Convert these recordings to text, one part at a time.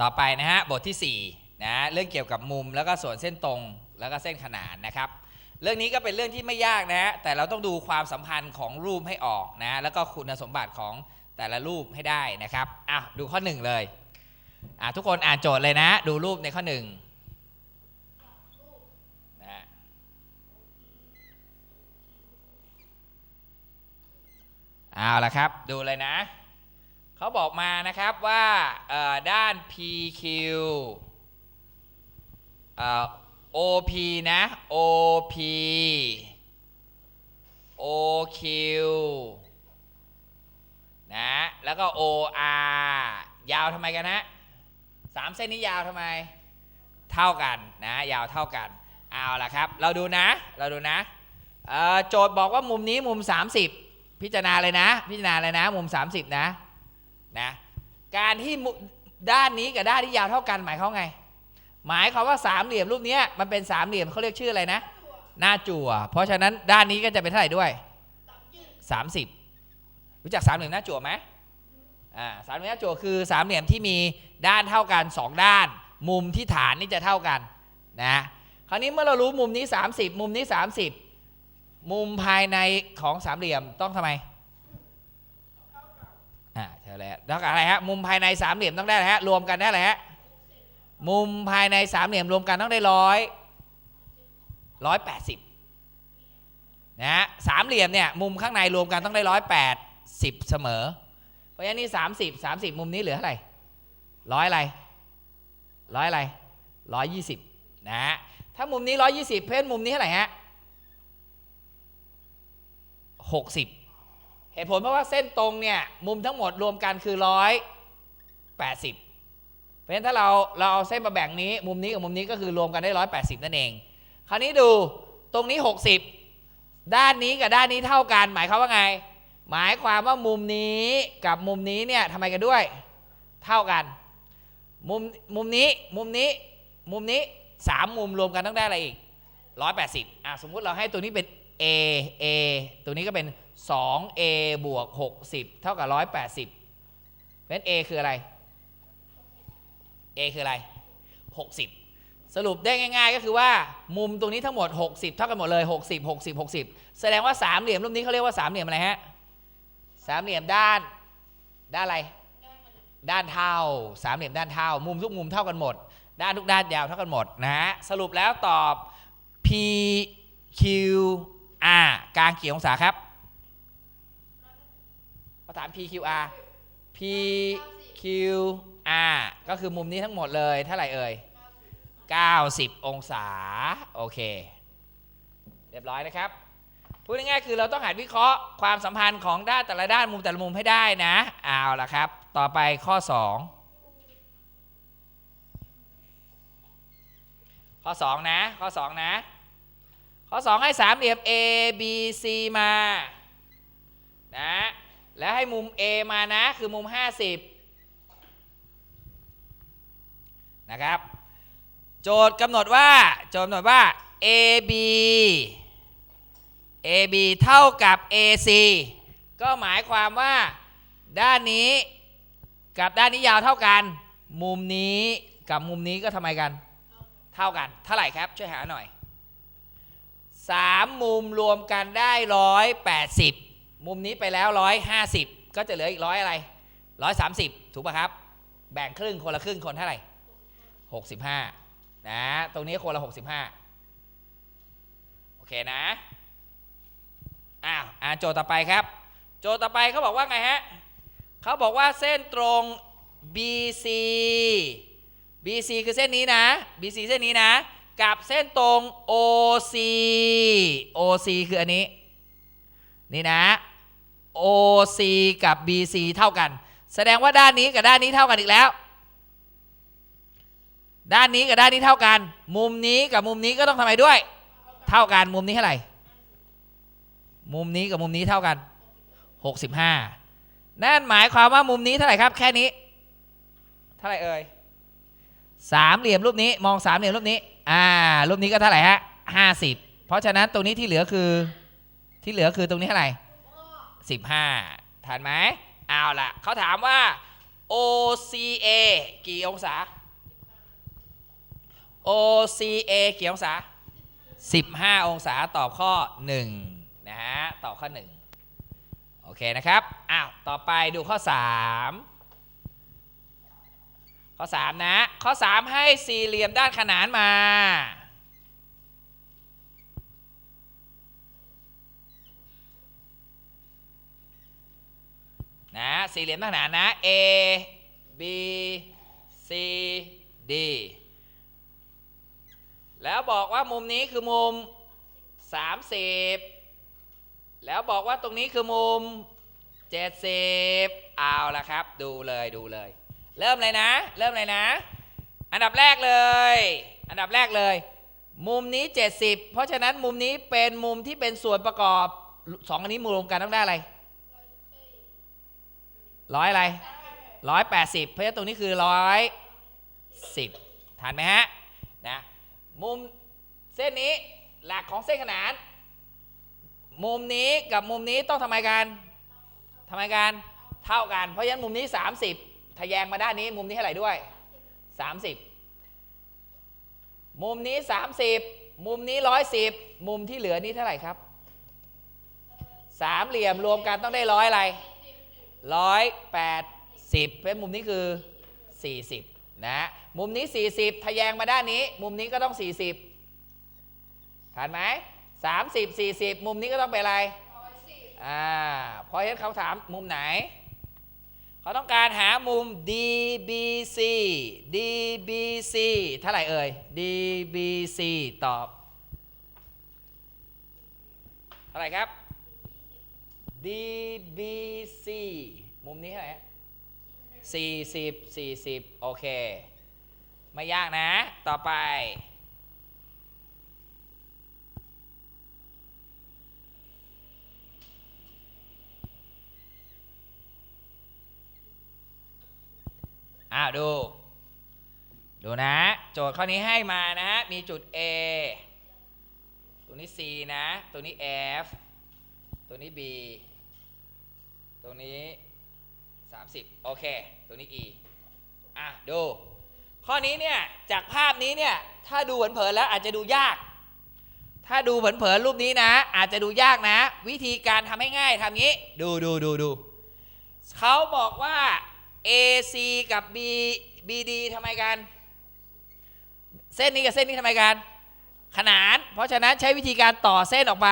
ต่อไปนะฮะบทที่4นะเรื่องเกี่ยวกับมุมแล้วก็ส่วนเส้นตรงแล้วก็เส้นขนานนะครับ เรื่องนี้ก็เป็นเรื่องที่ไม่ยากนะฮะแต่เราต้องดูความสัมพันธ์ของรูปให้ออกนะแล้วก็คุณสมบัติของแต่ละรูปให้ได้นะครับอะดูข้อหนึ่งเลยอะทุกคนอ่านโจทย์เลยนะ ดูรูปในข้อหนึ่งนะฮะเอาละครับ ดูเลยนะ เขาบอกมานะครับว่าด้าน PQ OP นะ OP OQ นะ แล้วก็ OR ยาวทำไมกันนะสามเส้นนี้ยาวทำไม เท่ากันนะ ยาวเท่ากัน เอาละครับ เราดูนะ เราดูนะโจทย์บอกว่ามุมนี้มุม 30 พิจารณาเลยนะ พิจารณาเลยนะ มุม 30 นะ นะการที่ด้านนี้กับด้านที่ยาวเท่ากันหมายเขามไง หมายความว่าสามเหลี่ยมรูปนี้มันเป็นสามเหลี่ยมเขาเรียกชื่ออะไรนะ หน้าจั่ว เพราะฉะนั้นด้านนี้ก็จะเป็นเท่าไหร่ด้วย 30 รู้จักสามเหลี่ยมหน้าจั่วไหมอ่าสามเหลี่ยมหน้าจั่วคือสามเหลี่ยมที่มีด้านเท่ากันสองด้าน มุมที่ฐานนี่จะเท่ากันนะคราวนี้เมื่อเรารู้มุมนี้ 30 มุมนี้ 30 มุมภายในของสามเหลี่ยมต้องทำไม อ่าใช่แล้วต้องอะไรฮะมุมภายในสามเหลี่ยมต้องได้อะไรฮะรวมกันได้อะไรฮะมุมภายในสามเหลี่ยมรวมกันต้องได้ร้อยร้อยแปดสิบนะฮะสามเหลี่ยมเนี่ยมุมข้างในรวมกันต้องได้ร้อยแปดสิบเสมอ เพราะฉะนั้นนี่สามสิบสามสิบมุมนี้เหลือเท่าไหร่ร้อยอะไรร้อยอะไรร้อยยี่สิบนะฮะถ้ามุมนี้ร้อยยี่สิบเพนมุมนี้เท่าไหร่ฮะหกสิบ เหตุผลเพราะว่าเส้นตรงเนี่ยมุมทั้งหมดรวมกันคือร้อยแปดสิบเพราะฉะนั้นถ้าเราเราเอาเส้นมาแบ่งนี้ มุมนี้กับมุมนี้ก็คือรวมกันได้180นั่นเอง คราวนี้ดูตรงนี้60ด้านนี้กับด้านนี้เท่ากัน หมายความว่าไง หมายความว่ามุมนี้กับมุมนี้เนี่ยทำไมกันด้วย เท่ากัน มุมมุมนี้มุมนี้มุมนี้สามมุมรวมกันต้องได้อะไรอีก180อะสมมุติเราให้ตัวนี้เป็น A A ตัวนี้ก็เป็น 2A บวก 60 เท่ากับ 180เพราะฉะนั้น A คืออะไร A คืออะไร 60 สรุปได้ง่าย ๆ ก็คือว่ามุมตรงนี้ทั้งหมด 60 เท่ากันหมดเลย 60 60 60 แสดงว่าสามเหลี่ยมรูปนี้เขาเรียกว่าสามเหลี่ยมอะไรฮะสามเหลี่ยมด้าน ด้านอะไร ด้านเท่า สามเหลี่ยมด้านเท่า มุมทุกมุมเท่ากันหมด ด้านทุกด้านยาวเท่ากันหมดนะฮะ สรุปแล้วตอบ P Q R กลางกี่องศาครับ ถาม P Q R P Q R ก็คือมุมนี้ทั้งหมดเลยเท่าไหร่เอ่ย 90 องศา โอเค เรียบร้อยนะครับ พูดง่ายๆคือเราต้องหัดวิเคราะห์ความสัมพันธ์ของด้านแต่ละด้านมุมแต่ละมุมให้ได้นะ เอาละครับ ต่อไปข้อ 2 ข้อ 2 นะ ข้อ 2 นะ ข้อ 2 ให้สามเหลี่ยม A B C มา นะ แล้วให้มุม A มานะ คือมุม 50 นะครับ โจทย์กำหนดว่า โจทย์กำหนดว่า AB AB เท่ากับ AC ก็หมายความว่าด้านนี้กับด้านนี้ยาวเท่ากัน มุมนี้กับมุมนี้ก็ทำไมกัน เท่ากัน เท่าไหร่ครับ ช่วยหาหน่อยสามมุมรวมกันได้ร้อยแปดสิบ มุมนี้ไปแล้วร้อยห้าสิบก็จะเหลืออีกร้อยอะไรร้อยสามสิบถูกป่ะครับ แบ่งครึ่งคนละครึ่งคนเท่าไหร่ 65 นะ ตรงนี้คนละ 65 โอเคนะ อ้าวอ่าโจทย์ต่อไปครับ โจทย์ต่อไปเขาบอกว่าไงฮะเขาบอกว่าเส้นตรง BC BC คือเส้นนี้นะ BC เส้นนี้นะ กับเส้นตรง OC OC คืออันนี้ นี่นะ OC กับ BC เท่ากัน แสดงว่าด้านนี้กับด้านนี้เท่ากันอีกแล้ว ด้านนี้กับด้านนี้เท่ากัน มุมนี้กับมุมนี้ก็ต้องทำไมด้วย เท่ากันมุมนี้เท่าไหร่มุมนี้กับมุมนี้เท่ากัน 65 นั่นหมายความว่ามุมนี้เท่าไหร่ครับ แค่นี้ เท่าไหร่เอ่ยสามเหลี่ยมรูปนี้มองสามเหลี่ยมรูปนี้ อ่า รูปนี้ก็เท่าไหร่ฮะ50เพราะฉะนั้นตรงนี้ที่เหลือคือที่เหลือคือตรงนี้เท่าไหร่ 15ทันไหมเอาล่ะเขาถามว่า OCA กี่องศา OCA กี่องศา 15 องศาตอบข้อ 1 นะฮะ ตอบข้อ 1 โอเคนะครับ อ้าว ต่อไปดูข้อ 3 ข้อ 3 นะ ข้อ 3 ให้สี่เหลี่ยมด้านขนานมา นะสี่เหลี่ยมด้านขนานนะ A B C D แล้วบอกว่ามุมนี้คือมุม 30 แล้วบอกว่าตรงนี้คือมุม 70 เอาละครับ ดูเลยดูเลย เริ่มเลยนะ เริ่มเลยนะ อันดับแรกเลย อันดับแรกเลย มุมนี้ 70 เพราะฉะนั้นมุมนี้เป็นมุมที่เป็นส่วนประกอบสองอันนี้รวมกันต้องได้อะไร ร้อยอะไรร้อยแปดสิบเพราะฉะนั้นตรงนี้คือร้อยสิบทันไหมฮะนะมุมเส้นนี้หลักของเส้นขนาน มุมนี้กับมุมนี้ต้องทำไมกันทำไมกันเท่ากัน เพราะฉะนั้นมุมนี้ 30ทะแยงมาด้านนี้มุมนี้เท่าไหร่ด้วย 30 มุมนี้ 30 มุมนี้ 110 มุมที่เหลือนี้เท่าไหร่ครับสามเหลี่ยมรวมกันต้องได้ร้อยอะไร ร้อยแปดสิบเพราะมุมนี้คือ 40 นะ มุมนี้ 40 ทะแยงมาด้านนี้ มุมนี้ก็ต้อง 40ทันไหม30 40 มุมนี้ก็ต้องเป็นอะไรอ่าเพราะฉะนั้นเขาถามมุมไหน เขาต้องการหามุม DBC DBC เท่าไหร่เอ่ย DBC ตอบ เท่าไหร่ครับ DBC มุมนี้เท่าไหร่ฮะ40 40โอเค ไม่ยากนะ ต่อไป อ้าว ดู ดูนะ โจทย์ข้อนี้ให้มานะฮะมีจุด A ตัวนี้ C นะ ตัวนี้ F ตัวนี้ B ตัวนี้ 30 โอเคตัวนี้ E อะ ดู ข้อนี้เนี่ย จากภาพนี้เนี่ย ถ้าดูเผินๆแล้วอาจจะดูยาก ถ้าดูเผินๆรูปนี้นะ อาจจะดูยากนะ วิธีการทำให้ง่ายทำงี้ ดูดูดูดูเขาบอกว่า AC กับ B BD ทำไมกัน เส้นนี้กับเส้นนี้ทำไมกัน ขนาน เพราะฉะนั้นใช้วิธีการต่อเส้นออกไป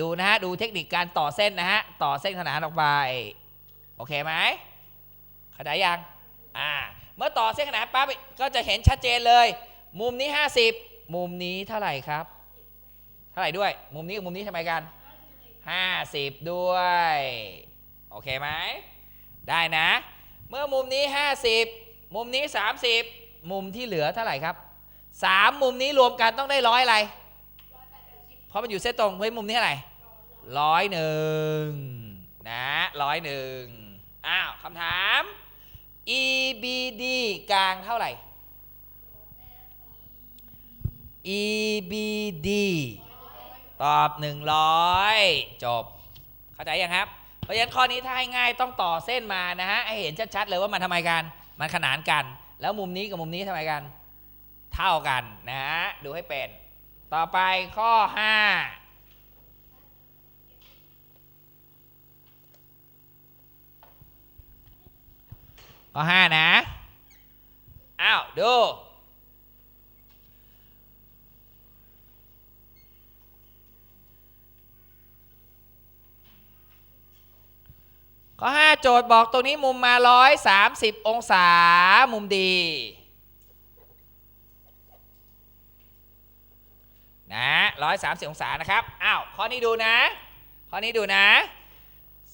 ดูนะฮะ ดูเทคนิคการต่อเส้นนะฮะ ต่อเส้นขนานออกไป โอเคไหมเข้าใจยัง อ่า เมื่อต่อเส้นขนานปั๊บก็จะเห็นชัดเจนเลย มุมนี้ 50 มุมนี้เท่าไหร่ครับ เท่าไหร่ด้วย มุมนี้กับมุมนี้ทำไมกัน 50 ด้วย โอเคไหม ได้นะ เมื่อมุมนี้ 50 มุมนี้ 30 มุมที่เหลือเท่าไหร่ครับ 3 มุมนี้รวมกันต้องได้ร้อยอะไร เพราะมันอยู่เส้นตรงเฮ้ยมุมนี้เท่าไหร่ร้อยหนึ่งนะร้อยหนึ่งอ้าวคำถาม EBD กลางเท่าไหร่ EBD ตอบ 100 จบ เข้าใจยังครับ เพราะฉะนั้นข้อนี้ถ้าให้ง่ายต้องต่อเส้นมานะฮะให้เห็นชัดๆเลยว่ามันทำไมกัน มันขนานกัน แล้วมุมนี้กับมุมนี้ทำไมกัน เท่ากันนะฮะดูให้เป็น ต่อไปข้อ5ข้อ5นะ อ้าว ดู ข้อ5โจทย์บอกตรงนี้มุมมา 130 องศา มุมดี นะ130องศานะครับอ้าวข้อนี้ดูนะ ข้อนี้ดูนะ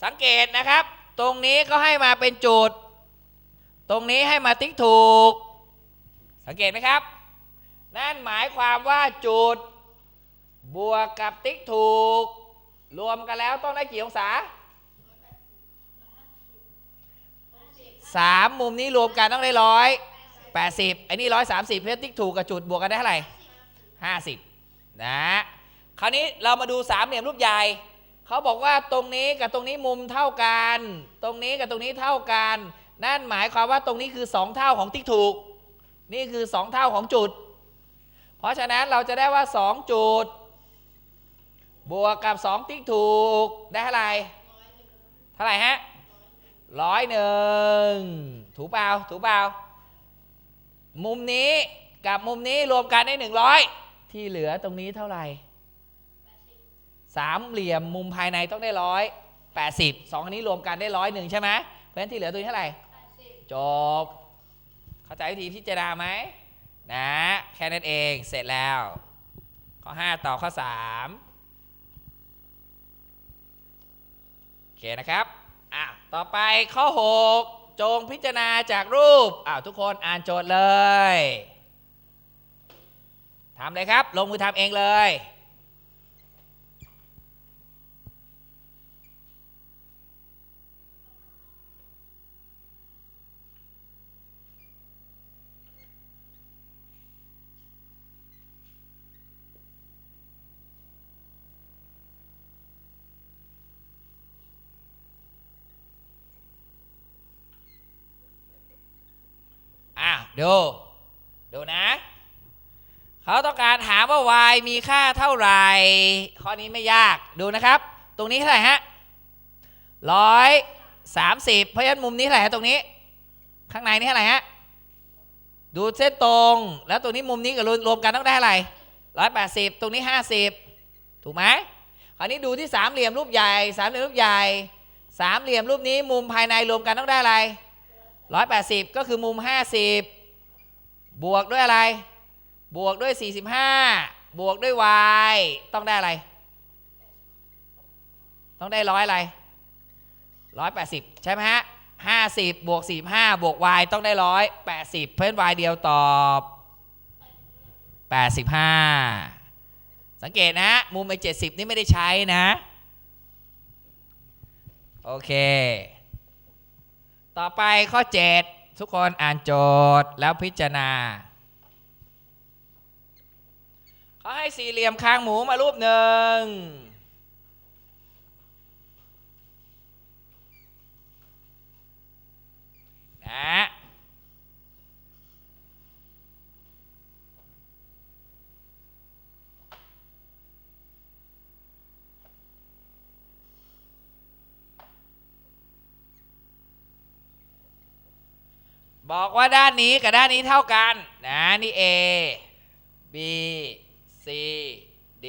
สังเกตนะครับ ตรงนี้ก็ให้มาเป็นจุด ตรงนี้ให้มาติ๊กถูก สังเกตไหมครับ นั่นหมายความว่าจุด บวกกับติ๊กถูก รวมกันแล้วต้องได้กี่องศาสามมุมนี้รวมกันต้องได้ร้อยแปดสิบไอ้นี่ร้อยสามสิบเพชรติ๊กถูกกับจุดบวกกันได้เท่าไหร่ห้าสิบ นะคราวนี้เรามาดูสามเหลี่ยมรูปใหญ่เขาบอกว่าตรงนี้กับตรงนี้มุมเท่ากัน ตรงนี้กับตรงนี้เท่ากัน นั่นหมายความว่าตรงนี้คือ 2 เท่าของติ๊กถูก นี่คือ 2 เท่าของจุด เพราะฉะนั้นเราจะได้ว่า 2 จุด บวกกับ 2 ติ๊กถูกได้เท่าไหร่เท่าไหร่ฮะร้อยหนึ่งถูกเปล่าถูกเปล่ามุมนี้กับมุมนี้รวมกันได้100 ที่เหลือตรงนี้เท่าไหร่สามเหลี่ยมมุมภายในต้องได้ร้อยแปดสิบสองอันนี้รวมกันได้ร้อยหนึ่งใช่ไหมเพราะฉะนั้นที่เหลือตัวนี้เท่าไหร่จบ เข้าใจวิธีพิจารณาไหมนะแค่นั้นเองเสร็จแล้ว ข้อ 5 ต่อข้อ 3 โอเคนะครับอะต่อไปข้อ 6 จงพิจารณาจากรูปอ้าวทุกคนอ่านโจทย์เลย ทำเลยครับ ลงมือทำเองเลยอะดูดูนะ เขาต้องการถามว่า y มีค่าเท่าไหร่ ข้อนี้ไม่ยากดูนะครับ ตรงนี้เท่าไหร่ฮะร้อยสามสิบเพราะฉะนั้นมุมนี้เท่าไหร่ฮะตรงนี้ ข้างในนี่เท่าไหร่ฮะดูเส้นตรง แล้วตรงนี้มุมนี้กับรวมรวมกันต้องได้เท่าไหร่ร้อยแปดสิบตรงนี้ห้าสิบถูกไหมคราวนี้ดูที่สามเหลี่ยมรูปใหญ่สามเหลี่ยมรูปใหญ่สามเหลี่ยมรูปนี้มุมภายในรวมกันต้องได้อะไรร้อยแปดสิบก็คือมุมห้าสิบบวกด้วยอะไร บวกด้วยสี่สิบวกด้วย y ต้องได้อะไร ต้องได้ร้อยอะไรร้อยแปดสิบใช่ไหมฮะห้าสิบบวกสี่ห้าบวก y ต้องได้ร้อยแปดสิบเพื่อน y เดียวตอบแปดสิบห้าสังเกตนะ มุมไอเจ็ดสิบนี่ไม่ได้ใช้นะ โอเค ต่อไปข้อ7ทุกคนอ่านโจทย์แล้วพิจารณา เขาให้สี่เหลี่ยมคางหมูมารูปหนึ่งนะบอกว่าด้านนี้กับด้านนี้เท่ากัน นะ นี่ A B C D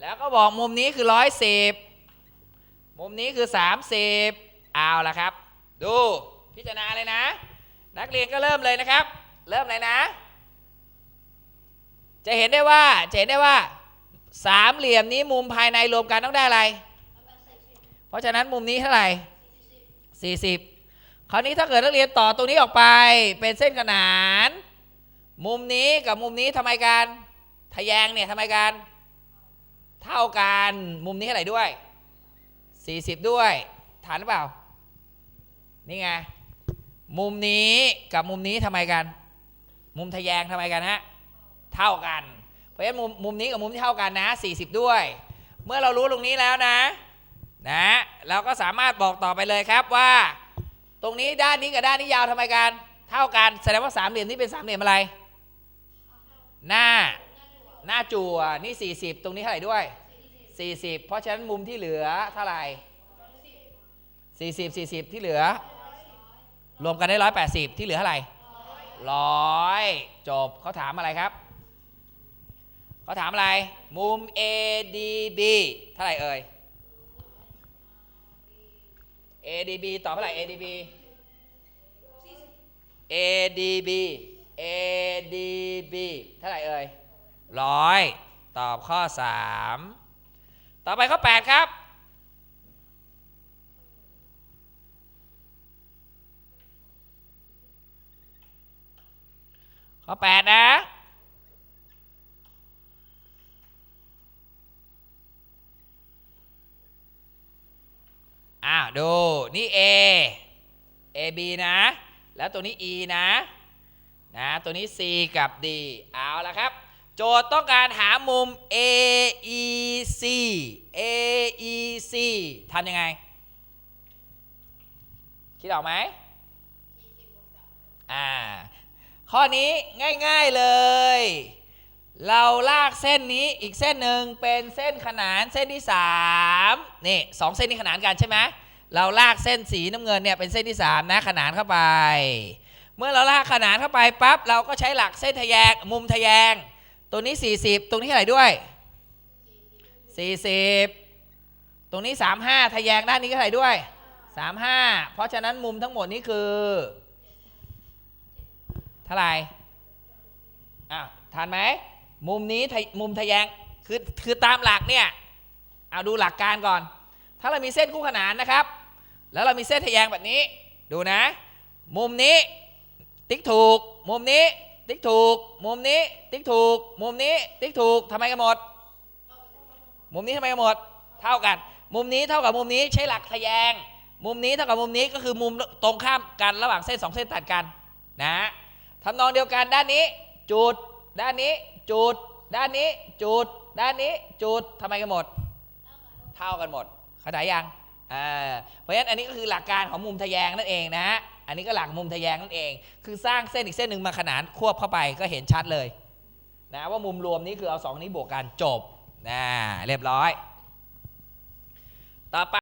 แล้วก็บอกมุมนี้คือ 110 มุมนี้คือ 30 เอาละครับ ดูพิจารณาเลยนะ นักเรียนก็เริ่มเลยนะครับ เริ่มเลยนะ จะเห็นได้ว่าจะเห็นได้ว่าสามเหลี่ยมนี้มุมภายในรวมกันต้องได้อะไร เพราะฉะนั้นมุมนี้เท่าไหร่ 40 คราวนี้ถ้าเกิดนักเรียนต่อตรงนี้ออกไปเป็นเส้นขนาน มุมนี้กับมุมนี้ทำไมกัน ทะแยงเนี่ยทำไมกัน เท่ากันมุมนี้เท่าไหร่ด้วย 40 ด้วย ฐานหรือเปล่า นี่ไง มุมนี้กับมุมนี้ทำไมกัน มุมทะแยงทำไมกันฮะ เท่ากัน เพราะฉะนั้นมุมมุมนี้กับมุมที่เท่ากันนะ 40 ด้วย เมื่อเรารู้ตรงนี้แล้วนะนะเราก็สามารถบอกต่อไปเลยครับว่า ตรงนี้ด้านนี้กับด้านนี้ยาวทำไมกัน เท่ากันแสดงว่าสามเหลี่ยมนี้เป็นสามเหลี่ยมอะไร หน้า หน้าจั่วนี่ 40 ตรงนี้เท่าไหร่ด้วย 40 เพราะฉะนั้นมุมที่เหลือเท่าไหร่ 40 40 ที่เหลือ รวมกันได้ 180 ที่เหลือเท่าไหร่ร้อยจบเขาถามอะไรครับเขาถามอะไร มุม ADB เท่าไหร่เอ่ย ADB ตอบเท่าไหร่ ADB ADB ADB เท่าไหร่เอ่ย ร้อยตอบข้อ 3 ต่อไปข้อ 8 ครับ ข้อ 8 นะอ้าวดูนี่ A AB นะ แล้วตัวนี้ E นะนะ ตัวนี้ C กับ D เอาละครับ จทย์ต้องการหามุม AEC AEC ทำยังไง คิดออกไหมอ่า ข้อนี้ง่ายๆเลย เราลากเส้นนี้อีกเส้นหนึ่งเป็นเส้นขนานเส้นที่3นี่สองเส้นนี้ขนานกันใช่ไหมเราลากเส้นสีน้ำเงินเนี่ยเป็นเส้นที่ 3 นะขนานเข้าไป เมื่อเราลากขนานเข้าไปปั๊บเราก็ใช้หลักเส้นทะแยงมุมทะแยง ตัวนี้ 40 ตรงนี้เท่าไหร่ด้วย 40 ตรงนี้ 35ทะแยงด้านนี้เท่าไหร่ด้วย 35 เพราะฉะนั้นมุมทั้งหมดนี้คือเท่าไหร่อะทันไหมมุมนี้มุมทะแยงคือคือตามหลักเนี่ยเอาดูหลักการก่อน ถ้าเรามีเส้นคู่ขนานนะครับ แล้วเรามีเส้นทะแยงแบบนี้ ดูนะ มุมนี้ ติ๊กถูก มุมนี้ ติ๊กถูก มุมนี้ ติ๊กถูก มุมนี้ ติ๊กถูกทำไมกันหมด มุมนี้ทำไมกันหมด เท่ากัน มุมนี้เท่ากับมุมนี้ใช้หลักทะแยง มุมนี้เท่ากับมุมนี้ก็คือมุมตรงข้ามกันระหว่างเส้นสองเส้นตัดกันนะทำนองเดียวกันด้านนี้ จุด ด้านนี้ จุด ด้านนี้ จุด ด้านนี้ จุดทำไมกันหมด เท่ากันหมดเข้าใจยังอ่าเพราะฉะนั้นอันนี้ก็คือหลักการของมุมทะแยงนั่นเองนะฮะ อันนี้ก็หลักมุมทะแยงนั่นเอง คือสร้างเส้นอีกเส้นหนึ่งมาขนานควบเข้าไปก็เห็นชัดเลยนะว่ามุมรวมนี้คือเอาสองนี้บวกกันจบนะเรียบร้อย ต่อไป